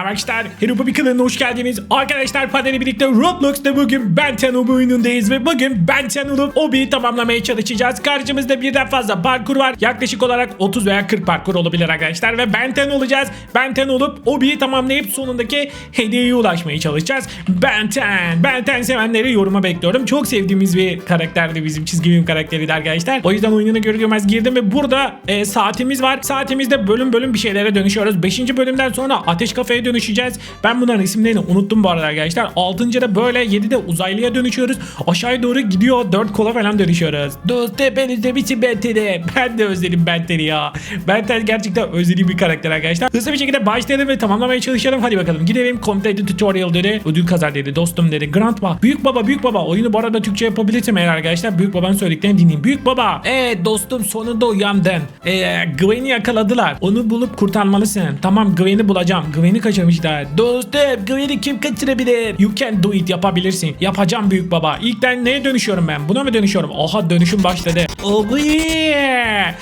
Arkadaşlar Heropa kanalına hoş geldiniz. Arkadaşlar Paden'le birlikte Roblox'ta bugün Benten Obi oyunundayız ve bugün Benten olup Obi'yi tamamlamaya çalışacağız. Karşımızda birden fazla parkur var. Yaklaşık olarak 30 veya 40 parkur olabilir arkadaşlar ve Benten olacağız. Benten olup Obi'yi tamamlayıp sonundaki hediyeye ulaşmaya çalışacağız. Benten, Benten sevenleri yoruma bekliyorum. Çok sevdiğimiz bir karakterdi bizim çizgi film karakteriydi arkadaşlar. O yüzden oyununa göre girdim ve burada e, saatimiz var. Saatimizde bölüm bölüm bir şeylere dönüşüyoruz. 5. bölümden sonra ateş kafaya dönüşeceğiz. Ben bunların isimlerini unuttum bu arada arkadaşlar. 6. da böyle 7'de uzaylıya dönüşüyoruz. Aşağıya doğru gidiyor. 4 kola falan dönüşüyoruz. Dostum ben özlemişim Benten'i. Ben de özledim Benten'i ya. Benten gerçekten özlediğim bir karakter arkadaşlar. Hızlı bir şekilde başlayalım ve tamamlamaya çalışalım. Hadi bakalım gidelim. Complete tutorial dedi. Ödül kazar dedi. Dostum dedi. Grandma. Büyük baba büyük baba. Oyunu bu arada Türkçe yapabilirsem eğer arkadaşlar. Büyük babanın söylediklerini dinleyin. Büyük baba. Evet dostum sonunda uyandın. Ee, Gwen'i yakaladılar. Onu bulup kurtarmalısın. Tamam Gwen'i bulacağım. Gwen'i kaçırmışlar. Dostum Gwen'i kim kaçırabilir? You can do it yapabilirsin. Yapacağım büyük baba. İlkten neye dönüşüyorum ben? Buna mı dönüşüyorum? Oha dönüşüm başladı. Oh yeah.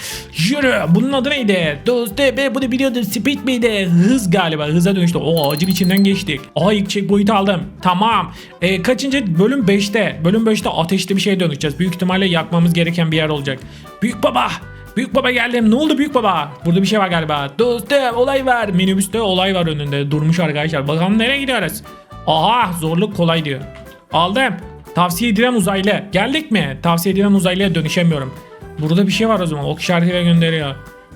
Yürü. Bunun adı neydi? Dostum ben bunu biliyordum. Speed miydi? Hız galiba. Hıza dönüştü. O ağacın içinden geçtik. Aa ilk checkpoint aldım. Tamam. Ee, kaçıncı? Bölüm 5'te. Bölüm 5'te ateşli bir şeye dönüşeceğiz. Büyük ihtimalle yakmamız gereken bir yer olacak. Büyük baba. Büyük baba geldim. Ne oldu büyük baba? Burada bir şey var galiba. Dostum olay var. Minibüste olay var önünde. Durmuş arkadaşlar. Bakalım nereye gidiyoruz? Aha zorluk kolay diyor. Aldım. Tavsiye edilen uzaylı. Geldik mi? Tavsiye edilen uzaylıya dönüşemiyorum. Burada bir şey var o zaman. Ok işaretiyle gönderiyor.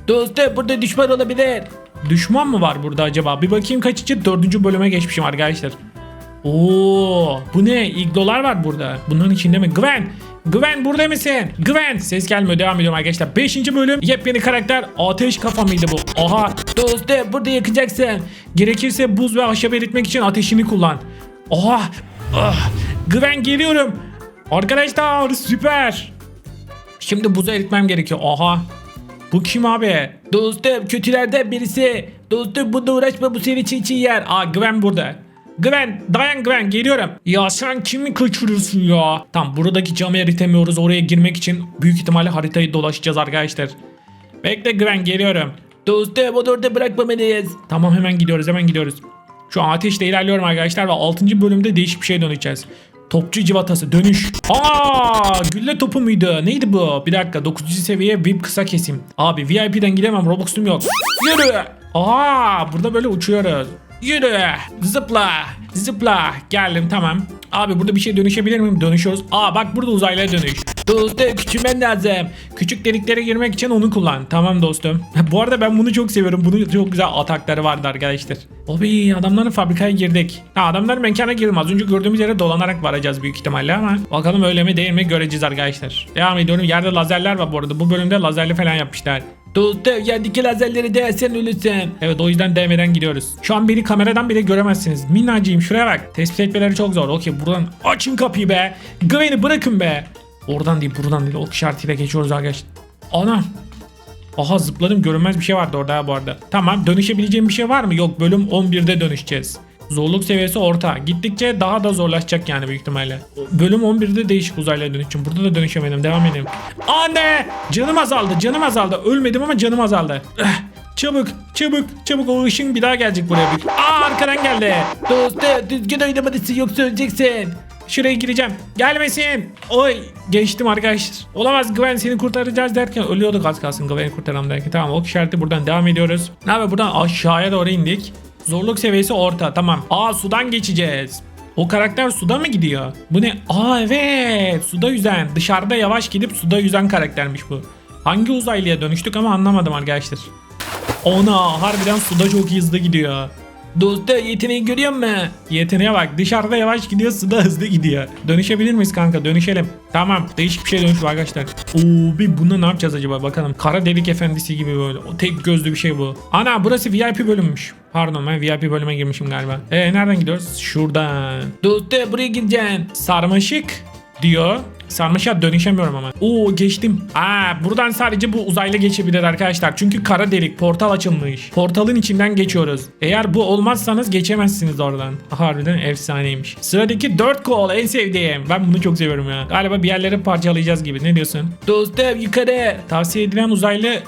Dostum burada düşman olabilir. Düşman mı var burada acaba? Bir bakayım kaçıncı? Dördüncü bölüme geçmişim arkadaşlar. Oo, bu ne? İglolar var burada. Bunların içinde mi? Gwen! Gwen burada mısın? Gwen! Ses gelmiyor. Devam ediyorum arkadaşlar. 5. bölüm. Yepyeni karakter. Ateş kafa mıydı bu? Aha. Dostum burada yakacaksın. Gerekirse buz ve ahşap eritmek için ateşini kullan. Oha. Ah. Gwen geliyorum. Arkadaşlar süper. Şimdi buzu eritmem gerekiyor. Aha. Bu kim abi? Dostum kötülerden birisi. Dostum bununla uğraşma bu seni çiğ çiğ yer. Aa Gwen burada. Gwen dayan Gwen geliyorum. Ya sen kimi kaçırıyorsun ya? Tamam buradaki camı eritemiyoruz. Oraya girmek için büyük ihtimalle haritayı dolaşacağız arkadaşlar. Bekle Gwen geliyorum. Dostum onu orada bırakmamalıyız. Tamam hemen gidiyoruz hemen gidiyoruz. Şu an ateşle ilerliyorum arkadaşlar ve 6. bölümde değişik bir şey döneceğiz. Topçu civatası dönüş. Aa, gülle topu muydu? Neydi bu? Bir dakika 9. seviye VIP kısa kesim. Abi VIP'den gidemem Robux'um yok. Yürü. Aa, burada böyle uçuyoruz. Yürü. Zıpla. Zıpla. Geldim tamam. Abi burada bir şey dönüşebilir miyim? Dönüşüyoruz. Aa bak burada uzaylıya dönüş. Dostum küçülmen lazım. Küçük deliklere girmek için onu kullan. Tamam dostum. Bu arada ben bunu çok seviyorum. Bunun çok güzel atakları vardı arkadaşlar. Obi adamların fabrikaya girdik. Ha, adamların mekana girdim. Az önce gördüğümüz yere dolanarak varacağız büyük ihtimalle ama. Bakalım öyle mi değil mi göreceğiz arkadaşlar. Devam ediyorum. Yerde lazerler var bu arada. Bu bölümde lazerli falan yapmışlar. Dostum yerdeki lazerleri değersen ölürsün. Evet o yüzden değmeden gidiyoruz. Şu an beni kameradan bile göremezsiniz. Minnacığım şuraya bak. Tespit etmeleri çok zor. Okey buradan açın kapıyı be. Güveni bırakın be. Oradan değil buradan değil. Ok işaretiyle geçiyoruz arkadaşlar. Anam. Aha zıpladım görünmez bir şey vardı orada bu arada. Tamam dönüşebileceğim bir şey var mı? Yok bölüm 11'de dönüşeceğiz. Zorluk seviyesi orta. Gittikçe daha da zorlaşacak yani büyük ihtimalle. Bölüm 11'de değişik uzaylıya dönüşeceğim. Burada da dönüşemedim. Devam edelim. Anne! Canım azaldı. Canım azaldı. Ölmedim ama canım azaldı. Eh, Çabuk, çabuk, çabuk o ışın bir daha gelecek buraya. Aa arkadan geldi. Dostum düzgün oynamalısın yoksa öleceksin. Şuraya gireceğim. Gelmesin. Oy geçtim arkadaşlar. Olamaz Gwen seni kurtaracağız derken ölüyorduk az kalsın Gwen'i kurtaralım derken. Tamam ok işareti buradan devam ediyoruz. Ne abi buradan aşağıya doğru indik. Zorluk seviyesi orta tamam. Aa sudan geçeceğiz. O karakter suda mı gidiyor? Bu ne? Aa evet suda yüzen. Dışarıda yavaş gidip suda yüzen karaktermiş bu. Hangi uzaylıya dönüştük ama anlamadım arkadaşlar. Ona harbiden suda çok hızlı gidiyor. Dostum yeteneği görüyor musun? Yeteneğe bak dışarıda yavaş gidiyor suda hızlı gidiyor. Dönüşebilir miyiz kanka dönüşelim. Tamam değişik bir şey dönüş arkadaşlar. Oo bir bunda ne yapacağız acaba bakalım. Kara delik efendisi gibi böyle. O tek gözlü bir şey bu. Ana burası VIP bölümmüş. Pardon ben VIP bölüme girmişim galiba. E nereden gidiyoruz? Şuradan. Dostum buraya gideceksin. Sarmaşık diyor. Sarmaşığa dönüşemiyorum ama. Oo geçtim. Aa buradan sadece bu uzaylı geçebilir arkadaşlar. Çünkü kara delik portal açılmış. Portalın içinden geçiyoruz. Eğer bu olmazsanız geçemezsiniz oradan. Harbiden efsaneymiş. Sıradaki 4 kol en sevdiğim. Ben bunu çok seviyorum ya. Galiba bir yerleri parçalayacağız gibi. Ne diyorsun? Dostum yukarı. Tavsiye edilen uzaylı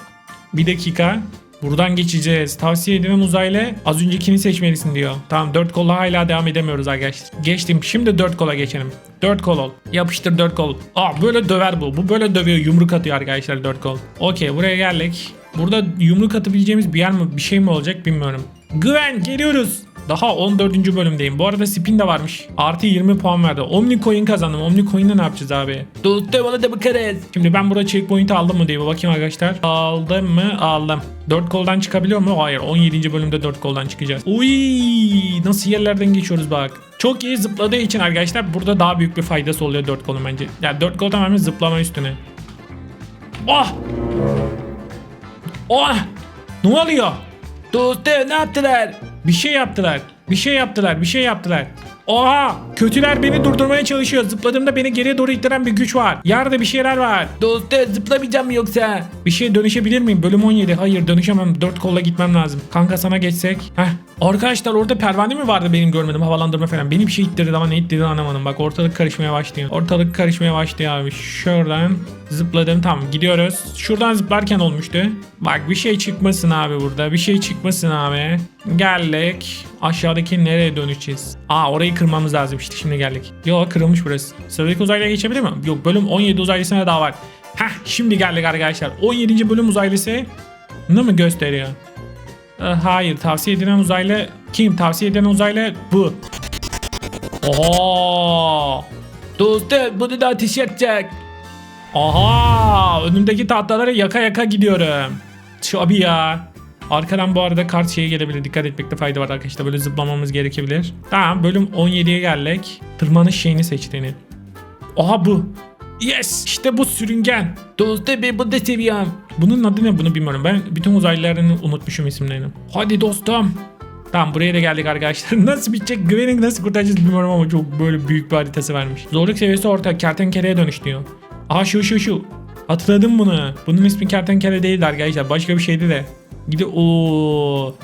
bir dakika. Buradan geçeceğiz. Tavsiye edilen uzaylı az öncekini seçmelisin diyor. Tamam 4 kolla hala devam edemiyoruz arkadaşlar. Geçtim. Şimdi 4 kola geçelim. 4 kol ol. Yapıştır 4 kol. Aa böyle döver bu. Bu böyle dövüyor. Yumruk atıyor arkadaşlar 4 kol. Okey buraya geldik. Burada yumruk atabileceğimiz bir yer mi bir şey mi olacak bilmiyorum. Güven geliyoruz. Daha 14. bölümdeyim. Bu arada spin de varmış. Artı 20 puan verdi. Omni coin kazandım. Omni coin'le ne yapacağız abi? Dostum ona da bakarız. Şimdi ben burada checkpoint aldım mı diye bir bakayım arkadaşlar. Aldım mı? Aldım. 4 koldan çıkabiliyor mu? Hayır. 17. bölümde 4 koldan çıkacağız. Uy, nasıl yerlerden geçiyoruz bak. Çok iyi zıpladığı için arkadaşlar burada daha büyük bir faydası oluyor 4 kolun bence. Yani 4 kol tamamen zıplama üstüne. Oh! Oh! Ne oluyor? Dostum ne yaptılar? Bir şey yaptılar. Bir şey yaptılar. Bir şey yaptılar. Oha! Kötüler beni durdurmaya çalışıyor. Zıpladığımda beni geriye doğru ittiren bir güç var. Yerde bir şeyler var. Dostum zıplamayacağım mı yoksa? Bir şey dönüşebilir miyim? Bölüm 17. Hayır dönüşemem. 4 kolla gitmem lazım. Kanka sana geçsek. Heh. Arkadaşlar orada pervane mi vardı benim görmedim havalandırma falan. Beni bir şey ittirdi ama ne ittirdi anlamadım. Bak ortalık karışmaya başlıyor. Ortalık karışmaya başlıyor abi. Şuradan zıpladım tamam gidiyoruz. Şuradan zıplarken olmuştu. Bak bir şey çıkmasın abi burada. Bir şey çıkmasın abi. Geldik. Aşağıdaki nereye döneceğiz? Aa orayı kırmamız lazım işte şimdi geldik. Yok kırılmış burası. Sıradaki uzaylıya geçebilir mi? Yok bölüm 17 uzaylısına daha var. Heh şimdi geldik arkadaşlar. 17. bölüm uzaylısı ne mı gösteriyor? Ee, hayır tavsiye edilen uzaylı kim? Tavsiye edilen uzaylı bu. Oha! Dostum bunu da ateş yakacak. Aha! Önümdeki tahtaları yaka yaka gidiyorum. Tabii ya. Arkadan bu arada kart şeye gelebilir. Dikkat etmekte fayda var arkadaşlar. Böyle zıplamamız gerekebilir. Tamam bölüm 17'ye geldik. Tırmanış şeyini seçtiğini. Oha bu. Yes! İşte bu sürüngen. Dostum ben bunu da seviyorum. Bunun adı ne bunu bilmiyorum. Ben bütün uzaylıların unutmuşum isimlerini. Hadi dostum. Tamam buraya da geldik arkadaşlar. Nasıl bitecek? Gwen'i nasıl kurtaracağız bilmiyorum ama çok böyle büyük bir haritası varmış. Zorluk seviyesi orta. Kertenkeleye dönüş diyor. Aha şu şu şu. Hatırladım bunu. Bunun ismi kertenkele değildi arkadaşlar. Başka bir şeydi de. Gidi o.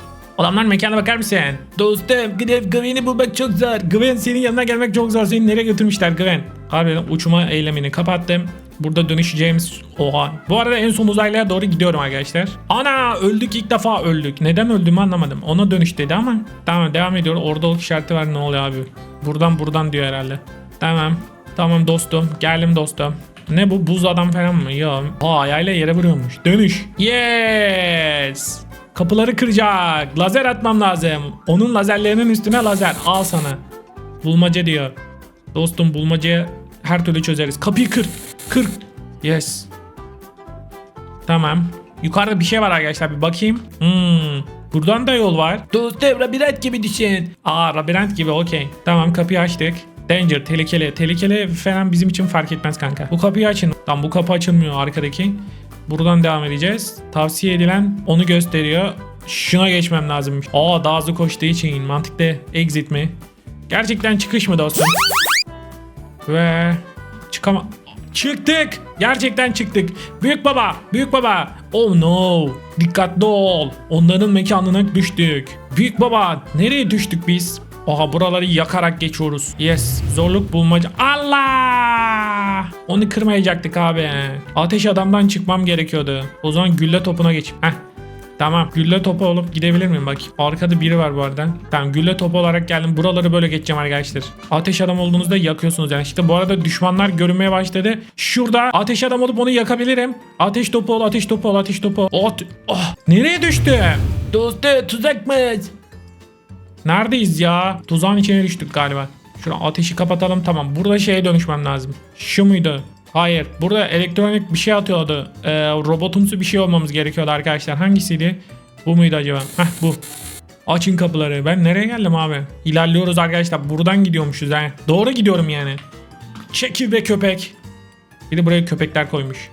Adamlar mekana bakar mısın? Dostum Gwen, Gwen'i bulmak çok zor. Gwen senin yanına gelmek çok zor. Seni nereye götürmüşler Gwen? Harbiden uçma eylemini kapattım. Burada dönüşeceğimiz oha. Bu arada en son uzaylıya doğru gidiyorum arkadaşlar. Ana öldük ilk defa öldük. Neden öldüğümü anlamadım. Ona dönüş dedi ama. Tamam devam ediyor. Orada ok işareti var ne oluyor abi. Buradan buradan diyor herhalde. Tamam. Tamam dostum. Geldim dostum. Ne bu buz adam falan mı? Ya. Aa ayağıyla yere vuruyormuş. Dönüş. Yes. Kapıları kıracak. Lazer atmam lazım. Onun lazerlerinin üstüne lazer. Al sana. Bulmaca diyor. Dostum bulmacayı her türlü çözeriz. Kapıyı kır. Kır. Yes. Tamam. Yukarıda bir şey var arkadaşlar bir bakayım. Hmm. Buradan da yol var. Dostum labirent gibi düşün. Aa labirent gibi okey. Tamam kapıyı açtık. Danger tehlikeli. Tehlikeli falan bizim için fark etmez kanka. Bu kapıyı açın. Tamam bu kapı açılmıyor arkadaki. Buradan devam edeceğiz. Tavsiye edilen onu gösteriyor. Şuna geçmem lazımmış. Aa daha hızlı koştuğu için mantıklı exit mi? Gerçekten çıkış mı dostum? Ve çıkama... Çıktık. Gerçekten çıktık. Büyük baba, büyük baba. Oh no. Dikkatli ol. Onların mekanına düştük. Büyük baba, nereye düştük biz? Aha buraları yakarak geçiyoruz. Yes. Zorluk bulmaca. Allah! Onu kırmayacaktık abi. Ateş adamdan çıkmam gerekiyordu. O zaman gülle topuna geç. Heh. Tamam gülle topu olup gidebilir miyim bakayım. Arkada biri var bu arada. Tamam gülle topu olarak geldim. Buraları böyle geçeceğim arkadaşlar. Ateş adam olduğunuzda yakıyorsunuz yani. İşte bu arada düşmanlar görünmeye başladı. Şurada ateş adam olup onu yakabilirim. Ateş topu ol, ateş topu ol, ateş topu ol. Oh, oh. Nereye düştü? Dostu tuzakmış. Neredeyiz ya? Tuzağın içine düştük galiba. Şunu ateşi kapatalım tamam. Burada şeye dönüşmem lazım. Şu muydu? Hayır. Burada elektronik bir şey atıyordu. Ee, robotumsu bir şey olmamız gerekiyordu arkadaşlar. Hangisiydi? Bu muydu acaba? Heh bu. Açın kapıları. Ben nereye geldim abi? İlerliyoruz arkadaşlar. Buradan gidiyormuşuz ha. Doğru gidiyorum yani. Çekil be köpek. Bir de buraya köpekler koymuş.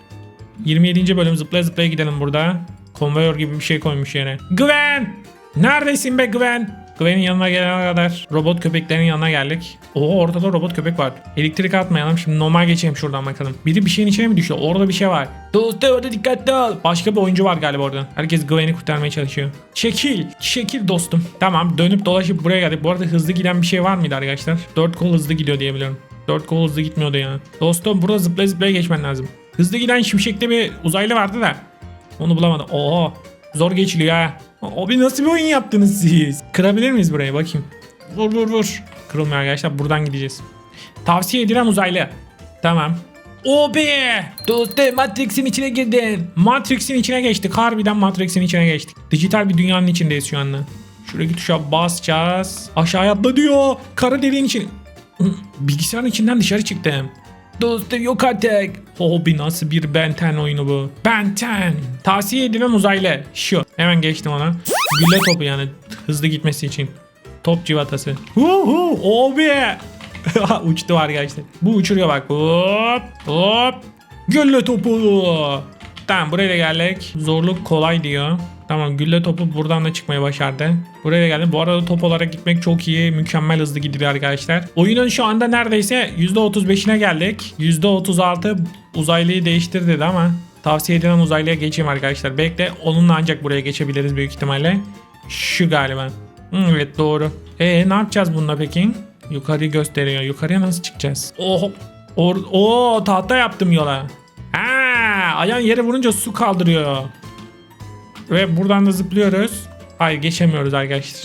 27. bölüm zıplaya zıplaya gidelim burada. Konvoyör gibi bir şey koymuş yere. Gwen! Neredesin be Gwen? Gwen'in yanına gelene kadar robot köpeklerin yanına geldik. Oo ortada robot köpek var. Elektrik atmayalım şimdi normal geçelim şuradan bakalım. Biri bir şeyin içine mi düşüyor? Orada bir şey var. Dostum orada dikkatli ol. Başka bir oyuncu var galiba orada. Herkes Gwen'i kurtarmaya çalışıyor. Çekil. Çekil dostum. Tamam dönüp dolaşıp buraya geldik. Bu arada hızlı giden bir şey var mıydı arkadaşlar? 4 kol hızlı gidiyor diye biliyorum. 4 kol hızlı gitmiyordu ya. Dostum burada zıplaya zıplaya geçmen lazım. Hızlı giden şimşekte bir uzaylı vardı da. Onu bulamadım. Oo. Zor geçiliyor ha. Abi nasıl bir oyun yaptınız siz? Kırabilir miyiz burayı bakayım. Vur vur vur. Kırılmıyor arkadaşlar buradan gideceğiz. Tavsiye edilen uzaylı. Tamam. O be! Dostum Matrix'in içine girdin. Matrix'in içine geçtik. Harbiden Matrix'in içine geçtik. Dijital bir dünyanın içindeyiz şu anda. Şuradaki tuşa basacağız. Aşağıya atla diyor. Kara deliğin için. Bilgisayarın içinden dışarı çıktım. Dostum yok artık. Hobi nasıl bir Benten oyunu bu? Benten. Tavsiye edilen uzaylı. Şu. Hemen geçtim ona. Gülle topu yani hızlı gitmesi için. Top civatası. Huhu obi. Uçtu arkadaşlar. Bu uçuruyor bak. Hop hop. Gülle topu. Tamam buraya da geldik. Zorluk kolay diyor. Tamam gülle topu buradan da çıkmayı başardı. Buraya da geldim. Bu arada top olarak gitmek çok iyi. Mükemmel hızlı gidiyor arkadaşlar. Oyunun şu anda neredeyse %35'ine geldik. %36 uzaylıyı değiştir dedi ama tavsiye edilen uzaylıya geçeyim arkadaşlar. Bekle onunla ancak buraya geçebiliriz büyük ihtimalle. Şu galiba. Evet doğru. E ne yapacağız bununla peki? Yukarıyı gösteriyor. Yukarıya nasıl çıkacağız? Oh. Or Oo tahta yaptım yola. Ha, ayağın yere vurunca su kaldırıyor. Ve buradan da zıplıyoruz. Hayır geçemiyoruz arkadaşlar.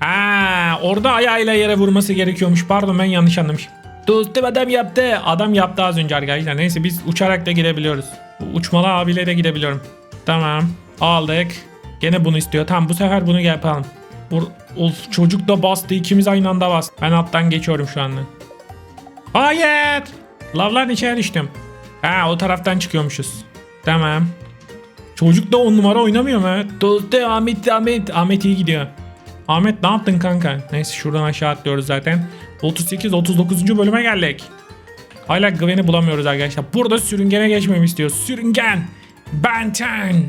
Ha, orada ayağıyla yere vurması gerekiyormuş. Pardon ben yanlış anlamışım. Dostum adam yaptı. Adam yaptı az önce arkadaşlar. Neyse biz uçarak da gidebiliyoruz. Bu Uçmalı abiyle de gidebiliyorum. Tamam. Aldık. Gene bunu istiyor. Tamam bu sefer bunu yapalım. Bur of çocuk da bastı. ikimiz aynı anda bastı. Ben alttan geçiyorum şu anda. Hayır. Lavların içine düştüm. Ha o taraftan çıkıyormuşuz. Tamam. Çocuk da on numara oynamıyor mu? Dostum Ahmet Ahmet. Ahmet iyi gidiyor. Ahmet ne yaptın kanka? Neyse şuradan aşağı atlıyoruz zaten. 38-39. bölüme geldik. Hala Gwen'i bulamıyoruz arkadaşlar. Burada sürüngene geçmemi istiyor. Sürüngen. Benten.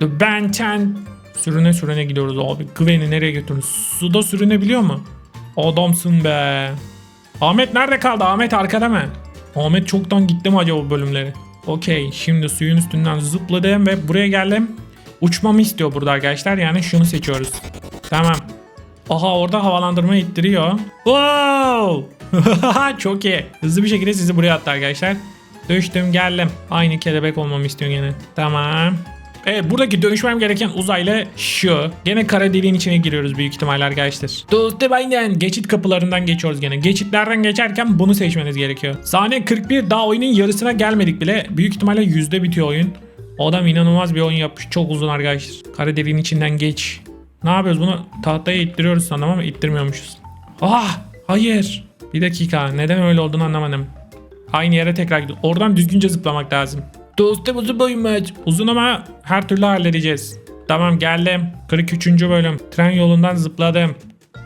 The Benten. Sürüne sürüne gidiyoruz abi. Gwen'i nereye götürüyoruz? Suda sürünebiliyor mu? Adamsın be. Ahmet nerede kaldı? Ahmet arkada mı? Ahmet çoktan gitti mi acaba bölümleri? Okey şimdi suyun üstünden zıpladım ve buraya geldim. Uçmamı istiyor burada arkadaşlar. Yani şunu seçiyoruz. Tamam. Aha orada havalandırma ittiriyor. Wow! Çok iyi. Hızlı bir şekilde sizi buraya attı arkadaşlar. Düştüm geldim. Aynı kelebek olmamı istiyor gene. Tamam. Evet buradaki dönüşmem gereken uzaylı şu. Gene kara deliğin içine giriyoruz büyük ihtimalle arkadaşlar. Dostum aynen. Geçit kapılarından geçiyoruz gene. Geçitlerden geçerken bunu seçmeniz gerekiyor. Sahne 41 daha oyunun yarısına gelmedik bile. Büyük ihtimalle yüzde bitiyor oyun. O adam inanılmaz bir oyun yapmış. Çok uzun arkadaşlar. Kara deliğin içinden geç. Ne yapıyoruz bunu tahtaya ittiriyoruz sandım ama ittirmiyormuşuz. Ah hayır. Bir dakika neden öyle olduğunu anlamadım. Aynı yere tekrar gidiyor. Oradan düzgünce zıplamak lazım. Dostum uzun boyunmuş. Uzun ama her türlü halledeceğiz. Tamam geldim. 43. bölüm. Tren yolundan zıpladım.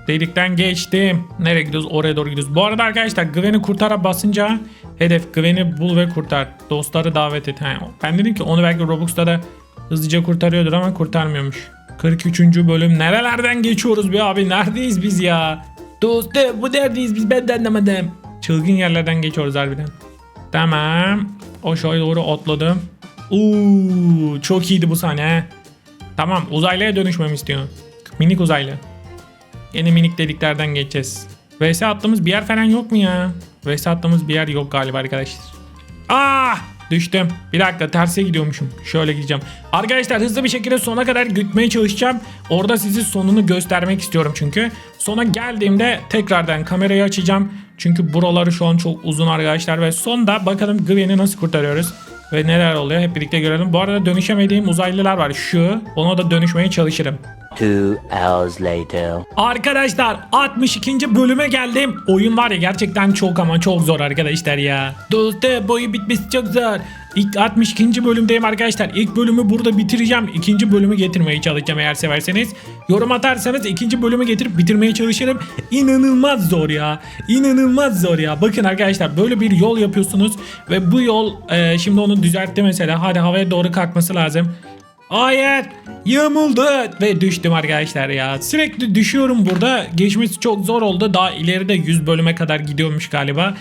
Delikten geçtim. Nereye gidiyoruz? Oraya doğru gidiyoruz. Bu arada arkadaşlar Gwen'i kurtara basınca hedef Gwen'i bul ve kurtar. Dostları davet et. Ha, ben dedim ki onu belki Robux'ta da hızlıca kurtarıyordur ama kurtarmıyormuş. 43. bölüm. Nerelerden geçiyoruz be abi? Neredeyiz biz ya? Dostum bu neredeyiz biz ben de anlamadım. Çılgın yerlerden geçiyoruz harbiden. Tamam. Şöyle doğru atladım. Uuu çok iyiydi bu sahne. Tamam uzaylıya dönüşmemi istiyor. Minik uzaylı. Yeni minik deliklerden geçeceğiz. VS attığımız bir yer falan yok mu ya? VS attığımız bir yer yok galiba arkadaşlar. Ah! Düştüm. Bir dakika terse gidiyormuşum. Şöyle gideceğim. Arkadaşlar hızlı bir şekilde sona kadar gitmeye çalışacağım. Orada sizi sonunu göstermek istiyorum çünkü. Sona geldiğimde tekrardan kamerayı açacağım. Çünkü buraları şu an çok uzun arkadaşlar. Ve sonda bakalım Gwen'i nasıl kurtarıyoruz. Ve neler oluyor hep birlikte görelim. Bu arada dönüşemediğim uzaylılar var. Şu. Ona da dönüşmeye çalışırım. Two hours later. Arkadaşlar 62. bölüme geldim. Oyun var ya gerçekten çok ama çok zor arkadaşlar ya. Dostum boyu bitmesi çok zor. İlk 62. bölümdeyim arkadaşlar. İlk bölümü burada bitireceğim. İkinci bölümü getirmeye çalışacağım eğer severseniz. Yorum atarsanız ikinci bölümü getirip bitirmeye çalışırım. İnanılmaz zor ya. İnanılmaz zor ya. Bakın arkadaşlar böyle bir yol yapıyorsunuz. Ve bu yol e, şimdi onu düzeltti mesela. Hadi havaya doğru kalkması lazım. Hayır yamuldu ve düştüm arkadaşlar ya. Sürekli düşüyorum burada. Geçmesi çok zor oldu. Daha ileride 100 bölüme kadar gidiyormuş galiba.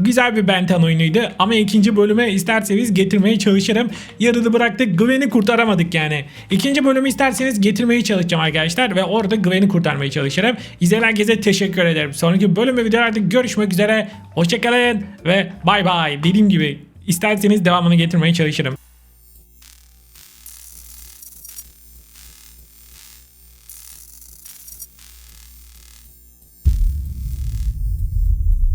Güzel bir Benten oyunuydu ama ikinci bölüme isterseniz getirmeye çalışırım. Yarıda bıraktık Gwen'i kurtaramadık yani. İkinci bölümü isterseniz getirmeye çalışacağım arkadaşlar ve orada Gwen'i kurtarmaya çalışırım. İzleyen herkese teşekkür ederim. Sonraki bölüm ve videolarda görüşmek üzere. Hoşçakalın ve bay bay. Dediğim gibi isterseniz devamını getirmeye çalışırım.